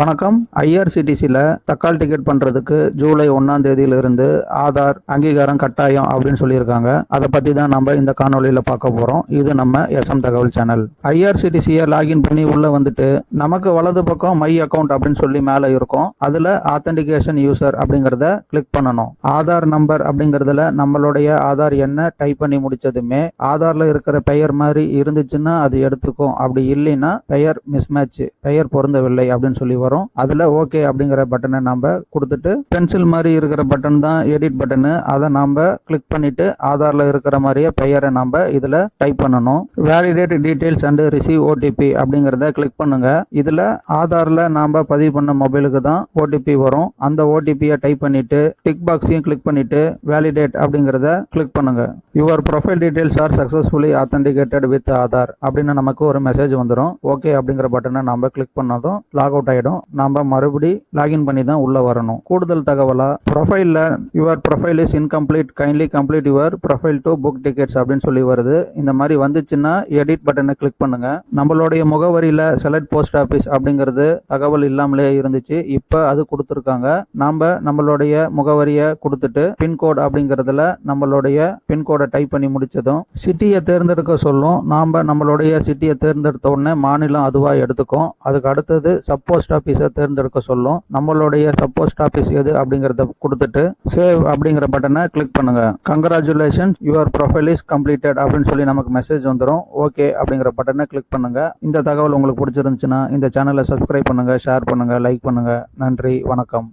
வணக்கம். ஐஆர்சிடிசியில் தக்கால் டிக்கெட் பண்ணுறதுக்கு ஜூலை ஒன்றாம் தேதியிலிருந்து ஆதார் அங்கீகாரம் கட்டாயம் அப்படின்னு சொல்லியிருக்காங்க. அதை பற்றி தான் நம்ம இந்த காணொலியில் பார்க்க போகிறோம் இது நம்ம எஸ்எம் தகவல் சேனல். ஐஆர்சிடிசியை லாகின் பண்ணி உள்ளே வந்துட்டு நமக்கு வலது பக்கம் மை அக்கவுண்ட் அப்படின்னு சொல்லி மேலே இருக்கும். அதில் ஆத்தென்டிகேஷன் யூசர் அப்படிங்கிறத கிளிக் பண்ணணும். ஆதார் நம்பர் அப்படிங்கிறதுல நம்மளுடைய ஆதார் என்ன டைப் பண்ணி முடிச்சதுமே ஆதாரில் இருக்கிற பெயர் மாதிரி இருந்துச்சுன்னா அது எடுத்துக்கும். அப்படி இல்லைன்னா பெயர் மிஸ்மேட்ச் பெயர் பொருந்தவில்லை அப்படின்னு சொல்லி வரும் அதில் ஓகே அப்படிங்கிற பட்டனை நம்ம கொடுத்துட்டு பென்சில் மாதிரி இருக்கிற பட்டன் தான் எடிட் பட்டனு அதை நம்ம கிளிக் பண்ணிட்டு ஆதாரில் இருக்கிற மாதிரியே பெயரை நம்ம இதில் டைப் பண்ணணும். Validate details and receive OTP அப்படிங்கிறத கிளிக் பண்ணுங்க. இதில் ஆதாரில் நாம் பதிவு பண்ண மொபைலுக்கு தான் ஓடிபி வரும். அந்த ஓடிபியை டைப் பண்ணிட்டு டிக் பாக்ஸையும் கிளிக் பண்ணிட்டு வேலிடேட் அப்படிங்கிறத கிளிக் பண்ணுங்க. Your profile details are successfully authenticated with Aadhaar அப்படின்னு நமக்கு ஒரு மெசேஜ் வந்துடும் ஓகே அப்படிங்கிற பட்டனை நம்ம கிளிக் பண்ணதும் லாக் அவுட் ஆகிடும் நம்ம மறுபடி லாகின் பண்ணி தான் உள்ள வரணும். கூடுதல் தகவலா? ப்ரொஃபைல்ல your profile is incomplete kindly complete your profile to book tickets அப்படின்னு சொல்லி வருது. இந்த மாதிரி வந்துச்சுன்னா எடிட் பட்டனை கிளிக் பண்ணுங்க. நம்மளுடைய முகவரியில் செலக்ட் போஸ்ட் ஆஃபீஸ் அப்படிங்கிறது தகவல் இல்லாமலே இருந்துச்சு. இப்போ அது கொடுத்துருக்காங்க. நாம நம்மளுடைய முகவரியை கொடுத்துட்டு பின்கோட் அப்படிங்கிறதுல நம்மளுடைய பின்கோடை டைப் பண்ணி முடிச்சதும் சிட்டியை தேர்ந்தெடுக்க சொல்லும். நாம நம்மளுடைய சிட்டியை தேர்ந்தெடுத்த உடனே மாநிலம் அதுவாக எடுத்துக்கும். அதுக்கு அடுத்தது சப் போஸ்ட் ஆஃபீஸை ஆஃபீஸை தேர்ந்தெடுக்க சொல்லும். நம்மளுடைய சப்போஸ்ட் ஆஃபீஸ் எது அப்படிங்கிறத கொடுத்துட்டு சேவ் அப்படிங்கிற பட்டனை கிளிக் பண்ணுங்க. Congratulation your profile is completed அப்படின்னு சொல்லி நமக்கு மெசேஜ் வந்துடும் ஓகே அப்படிங்கிற பட்டனை கிளிக் பண்ணுங்க. இந்த தகவல் உங்களுக்கு பிடிச்சிருந்துச்சுன்னா இந்த சேனலை சப்ஸ்கிரைப் பண்ணுங்க ஷேர் பண்ணுங்க லைக் பண்ணுங்க. நன்றி வணக்கம்.